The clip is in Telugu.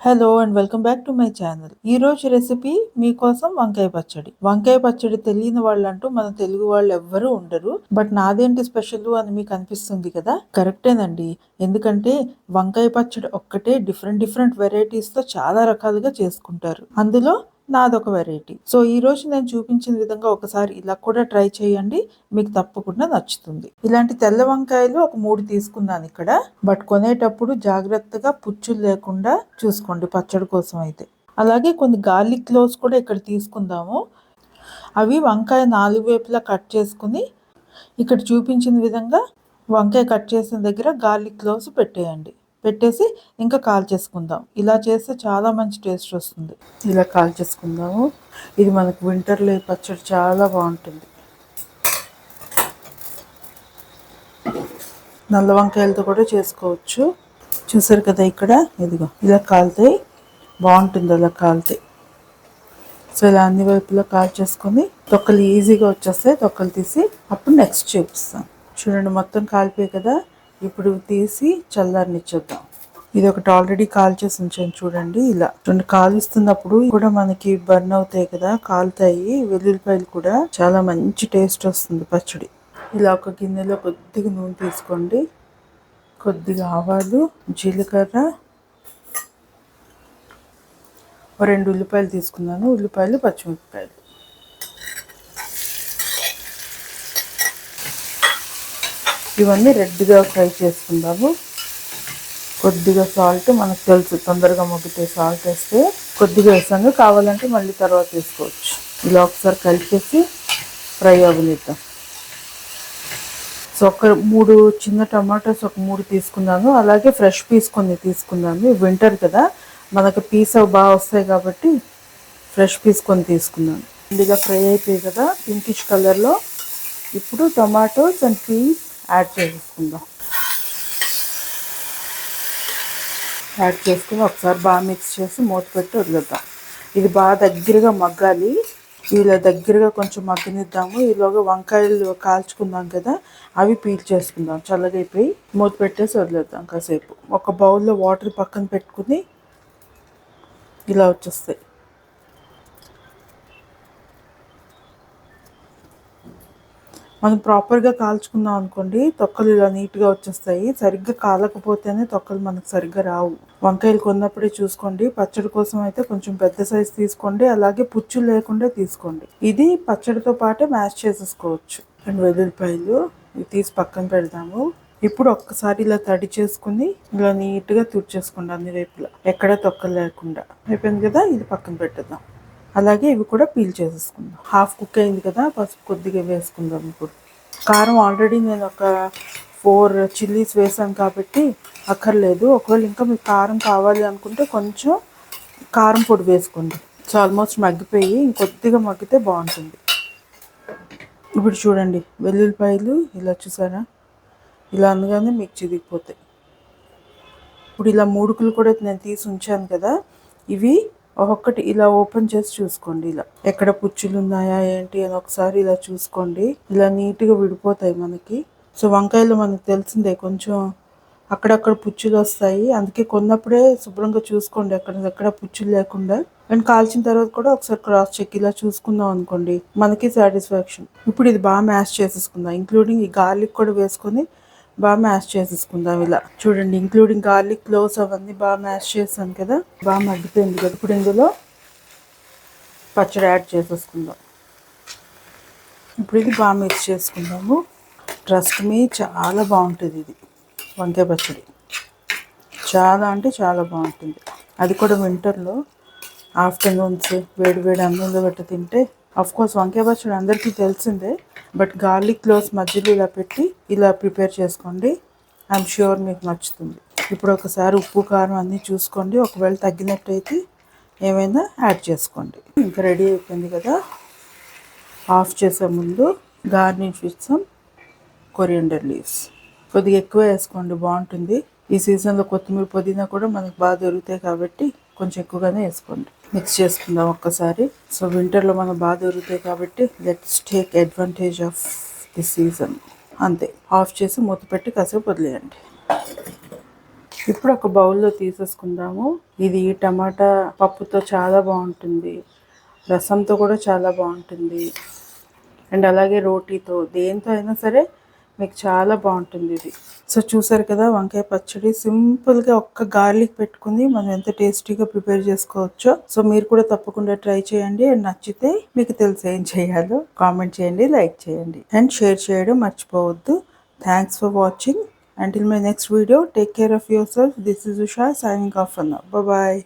Hello and welcome back to my channel ఈ రోజు రెసిపీ మీకోసం వంకాయ పచ్చడి. వంకాయ పచ్చడి తెలియని వాళ్ళంటూ మన తెలుగు వాళ్ళు ఎవ్వరూ ఉండరు. బట్ నాదేంటి స్పెషల్ అని మీకు అనిపిస్తుంది కదా? కరెక్టేనండి ఎందుకంటే వంకాయ పచ్చడి ఒక్కటే డిఫరెంట్ డిఫరెంట్ వెరైటీస్తో చాలా రకాలుగా చేసుకుంటారు. అందులో నాదొక వెరైటీ సో ఈ రోజు నేను చూపించిన విధంగా ఒకసారి ఇలా కూడా ట్రై చేయండి. మీకు తప్పకుండా నచ్చుతుంది. ఇలాంటి తెల్ల వంకాయలు ఒక మూడు తీసుకున్నాను ఇక్కడ. బట్ కొనేటప్పుడు జాగ్రత్తగా పుచ్చులు లేకుండా చూసుకోండి పచ్చడి కోసం అయితే. అలాగే కొన్ని గార్లిక్ క్లోవ్స్ కూడా ఇక్కడ తీసుకుందాము. అవి వంకాయ నాలుగు వైపులా కట్ చేసుకుని ఇక్కడ చూపించిన విధంగా వంకాయ కట్ చేసిన దగ్గర గార్లిక్ క్లోవ్స్ పెట్టేయండి. పెట్టేసి ఇంకా కాల్ చేసుకుందాం. ఇలా చేస్తే చాలా మంచి టేస్ట్ వస్తుంది. ఇలా కాల్ చేసుకుందాము. ఇది మనకు వింటర్లో పచ్చడి చాలా బాగుంటుంది. నల్ల వంకాయలతో కూడా చేసుకోవచ్చు. చూసారు కదా ఇక్కడ? ఇదిగో ఇలా కాలుతాయి బాగుంటుంది అలా కాలుతాయి సో ఇలా అన్ని వైపులా కాల్ చేసుకొని తొక్కలు ఈజీగా వచ్చేస్తాయి. తొక్కలు తీసి అప్పుడు నెక్స్ట్ చూపిస్తాను చూడండి మొత్తం కాలిపోయి కదా? ఇప్పుడు తీసి చల్లారనిచ్చేద్దాం ఇది ఒకటి ఆల్రెడీ కాల్ చేసి ఉంచాను చూడండి ఇలా. రెండు కాలుస్తున్నప్పుడు కూడా మనకి బర్న్ అవుతాయి కదా కాలుతాయి. వెల్లుల్లిపాయలు కూడా చాలా మంచి టేస్ట్ వస్తుంది పచ్చడి. ఇలా ఒక గిన్నెలో కొద్దిగా నూనె తీసుకోండి. కొద్దిగా ఆవాలు జీలకర్ర రెండు ఉల్లిపాయలు తీసుకున్నాను. ఉల్లిపాయలు పచ్చిమిరపకాయలు. ఇవన్నీ రెడ్గా ఫ్రై చేసుకుందాము. కొద్దిగా సాల్ట్ మనకు తెలుసు తొందరగా మొగ్గితే సాల్ట్ వేస్తే కొద్దిగా వేసాను. కావాలంటే మళ్ళీ తర్వాత వేసుకోవచ్చు. ఇలా ఒకసారి కలిపేసి ఫ్రై అవ్వనిద్దాం. సో ఒక మూడు చిన్న టమాటోస్ ఒక మూడు తీసుకున్నాను. అలాగే ఫ్రెష్ పీస్ కొన్ని తీసుకున్నాను. వింటర్ కదా మనకు పీస్ అవి బాగా వస్తాయి కాబట్టి ఫ్రెష్ పీస్ కొన్ని తీసుకున్నాను. ఇందుగా ఫ్రై అయిపోయి కదా పింకిష్ కలర్లో ఇప్పుడు టమాటోస్ అండ్ పీస్ యాడ్ చేసుకుందాం. యాడ్ చేసుకుని ఒకసారి బాగా మిక్స్ చేసి మూత పెట్టి వదిలేద్దాం ఇది బాగా దగ్గరగా మగ్గాలి. ఇలా దగ్గరగా కొంచెం మగ్గనిద్దాము. ఈలోగా వంకాయలు కాల్చుకుందాం కదా అవి పీల్ చేసుకుందాం. చల్లగైపోయి మూత పెట్టేసి వదిలేద్దాం కాసేపు. ఒక బౌల్లో వాటర్ పక్కన పెట్టుకుని ఇలా వచ్చేస్తాయి. మనం ప్రాపర్గా కాల్చుకున్నాం అనుకోండి తొక్కలు ఇలా నీట్గా వచ్చేస్తాయి. సరిగ్గా కాలకపోతేనే తొక్కలు మనకు సరిగ్గా రావు. వంకాయలు కొన్నప్పుడే చూసుకోండి. పచ్చడి కోసం అయితే కొంచెం పెద్ద సైజు తీసుకోండి. అలాగే పుచ్చులు లేకుండా తీసుకోండి. ఇది పచ్చడితో పాటే మ్యాష్ చేసేసుకోవచ్చు. రెండు వెల్లుల్లిపాయలు ఇవి తీసి పక్కన పెడదాము. ఇప్పుడు ఒక్కసారి ఇలా తడి చేసుకుని ఇలా నీట్గా తుడిచేసుకోండి అన్ని వైపులా. ఎక్కడ తొక్కలు లేకుండా. అయిపోయింది కదా? ఇది పక్కన పెట్టేద్దాం. అలాగే ఇవి కూడా పీల్ చేసేసుకుందాం. హాఫ్ కుక్ అయింది కదా పసుపు కొద్దిగా వేసుకుందాం ఇప్పుడు. కారం ఆల్రెడీ నేను ఒక ఫోర్ చిల్లీస్ వేసాను కాబట్టి అక్కర్లేదు. ఒకవేళ ఇంకా మీకు కారం కావాలి అనుకుంటే కొంచెం కారం పొడి వేసుకోండి. సో ఆల్మోస్ట్ మగ్గిపోయి ఇంకొద్దిగా మగ్గితే బాగుంటుంది. ఇప్పుడు చూడండి వెల్లుల్లిపాయలు ఇలా చూసారా? ఇలా అనగానే మీకు చిదిగిపోతాయి. ఇప్పుడు ఇలా మూడుకులు కూడా నేను తీసి ఉంచాను కదా ఇవి ఒక్కొక్కటి ఇలా ఓపెన్ చేసి చూసుకోండి. ఇలా ఎక్కడ పుచ్చులు ఉన్నాయా ఏంటి అని ఒకసారి ఇలా చూసుకోండి. ఇలా నీట్గా విడిపోతాయి మనకి. సో వంకాయలు మనకు తెలిసిందే కొంచెం అక్కడక్కడ పుచ్చులు వస్తాయి. అందుకే కొన్నప్పుడే శుభ్రంగా చూసుకోండి అక్కడ ఎక్కడ పుచ్చులు లేకుండా. అండ్ కాల్చిన తర్వాత కూడా ఒకసారి క్రాస్ చెక్ ఇలా చూసుకుందాం అనుకోండి. మనకి సాటిస్ఫాక్షన్. ఇప్పుడు ఇది బాగా మ్యాష్ చేసేసుకుందాం ఇంక్లూడింగ్ ఈ గార్లిక్ కూడా వేసుకొని బాగా మ్యాష్ చేసేసుకుందాం ఇలా. చూడండి ఇంక్లూడింగ్ గార్లిక్ క్లోవ్స్ అవన్నీ బాగా మ్యాష్ చేసాను కదా. బాగా మగ్గిపోయింది కదా. ఇప్పుడు ఇందులో పచ్చడి యాడ్ చేసేసుకుందాం. ఇప్పుడు ఇది బాగా మిక్స్ చేసుకుందాము. ట్రస్ట్ మీ చాలా బాగుంటుంది ఇది. వంకాయ పచ్చడి. చాలా అంటే చాలా బాగుంటుంది. అది కూడా వింటర్లో ఆఫ్టర్నూన్స్ వేడి వేడి అన్నంలో గట్ట తింటే కోర్స్ వంకాయ పచ్చడి అందరికీ తెలిసిందే బట్ గార్లిక్ క్లోవ్స్ మధ్యలో ఇలా పెట్టి ఇలా ప్రిపేర్ చేసుకోండి. ఐఎమ్ ష్యూర్ మీకు నచ్చుతుంది. ఇప్పుడు ఒకసారి ఉప్పు కారం అన్నీ చూసుకోండి. ఒకవేళ తగ్గినట్టయితే ఏమైనా యాడ్ చేసుకోండి. ఇంకా రెడీ అయిపోయింది కదా? ఆఫ్ చేసే ముందు గార్నిష్ ఇస్తాం కొరియండర్ లీవ్స్ కొద్దిగా ఎక్కువ వేసుకోండి బాగుంటుంది. ఈ సీజన్లో కొత్తిమీర పుదీనా కూడా మనకు బాగా దొరుకుతాయి కాబట్టి కొంచెం ఎక్కువగానే వేసుకోండి. మిక్స్ చేసుకుందాం ఒక్కసారి. సో వింటర్లో మనం బాగా దొరుకుతాయి కాబట్టి let's take advantage of the season అంతే. ఆఫ్ చేసి మూత పెట్టి కాసేపు వదిలేయండి. ఇప్పుడు ఒక బౌల్లో తీసేసుకుందాము. ఇది టమాటా పప్పుతో చాలా బాగుంటుంది. రసంతో కూడా చాలా బాగుంటుంది. అండ్ అలాగే రోటీతో దేంతో అయినా సరే మీకు చాలా బాగుంటుంది ఇది. సో చూసారు కదా వంకాయ పచ్చడి. సింపుల్గా ఒక్క గార్లిక్ పెట్టుకుని మనం ఎంత టేస్టీగా ప్రిపేర్ చేసుకోవచ్చో. సో మీరు కూడా తప్పకుండా ట్రై చేయండి. అండ్ నచ్చితే మీకు తెలిసి ఏం చేయాలో కామెంట్ చేయండి లైక్ చేయండి. అండ్ షేర్ చేయడం మర్చిపోవద్దు. Thanks for watching until my next video take care of yourself this is Usha signing off అన్న బాయ్.